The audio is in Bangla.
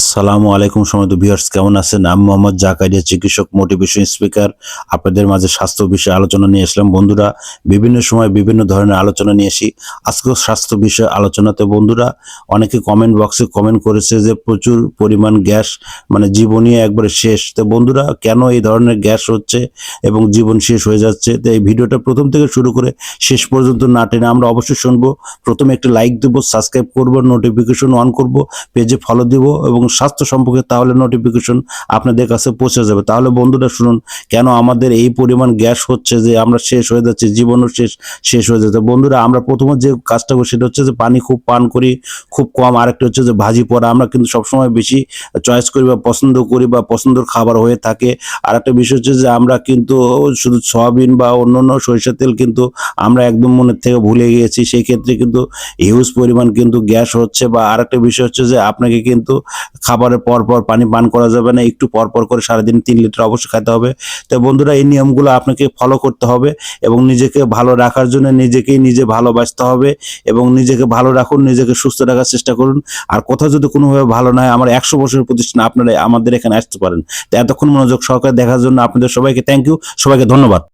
আসসালামু আলাইকুম সময় ভিউয়ার্স কেমন আছেন? আমি মোহাম্মদ জাকারিয়া, চিকিৎসক মোটিভেশন স্পিকার আপনাদের মাঝে স্বাস্থ্য বিষয়ে আলোচনা নিয়ে আসলাম। বন্ধুরা, বিভিন্ন সময় বিভিন্ন ধরনের আলোচনা নিয়ে আসি। আজকেও স্বাস্থ্য বিষয়ে আলোচনাতে বন্ধুরা, অনেকে কমেন্ট বক্সে কমেন্ট করেছে যে প্রচুর পরিমাণ গ্যাস মানে জীবনই একবারে শেষ। তো বন্ধুরা, কেন এই ধরনের গ্যাস হচ্ছে এবং জীবন শেষ হয়ে যাচ্ছে? তো এই ভিডিওটা প্রথম থেকে শুরু করে শেষ পর্যন্ত না টেনে আমরা অবশ্যই শুনব। প্রথমে একটি লাইক দেবো সাবস্ক্রাইব করব নোটিফিকেশন অন করব পেজে ফলো দেবো এবং স্বাস্থ্য সম্পর্কে তাহলে নোটিফিকেশন আপনাদের কাছে পৌঁছে যাবে। তাহলে বন্ধুরা শুনুন, কেন আমাদের এই পরিমাণ গ্যাস হচ্ছে যে আমরা শেষ হয়ে যাচ্ছে, জীবনও শেষ শেষ হয়ে যাচ্ছে। বন্ধুরা, আমরা প্রথমে যে কাজটা করি সেটা হচ্ছে যে পানি খুব পান করি, খুব কম। আরেকটা হচ্ছে যে ভাজি পড়া, আমরা কিন্তু সবসময় বেশি চয়েস করি বা পছন্দ করি বা পছন্দের খাবার হয়ে থাকে। আর একটা বিষয় হচ্ছে যে আমরা কিন্তু শুধু সয়াবিন বা অন্য অন্য সরিষার তেল কিন্তু আমরা একদম মনের থেকে ভুলে গিয়েছি। সেই ক্ষেত্রে কিন্তু হিউজ পরিমাণ কিন্তু গ্যাস হচ্ছে বা আরেকটা বিষয় হচ্ছে যে আপনাকে কিন্তু খাবারের পর পর পানি পান করা যাবে না, একটু পর পর করে সারাদিন তিন লিটার অবশ্যই খেতে হবে। তো বন্ধুরা, এই নিয়মগুলো আপনাকে ফলো করতে হবে এবং নিজেকে ভালো রাখার জন্য নিজেকেই নিজে ভালোবাসতে হবে এবং নিজেকে ভালো রাখুন, নিজেকে সুস্থ রাখার চেষ্টা করুন। আর কোথাও যদি কোনোভাবে ভালো না হয়, আমার একশো বছরের প্রতিষ্ঠান আপনারা আমাদের এখানে আসতে পারেন। তো এতক্ষণ মনোযোগ সহকারে দেখার জন্য আপনাদের সবাইকে থ্যাংক ইউ সবাইকে ধন্যবাদ।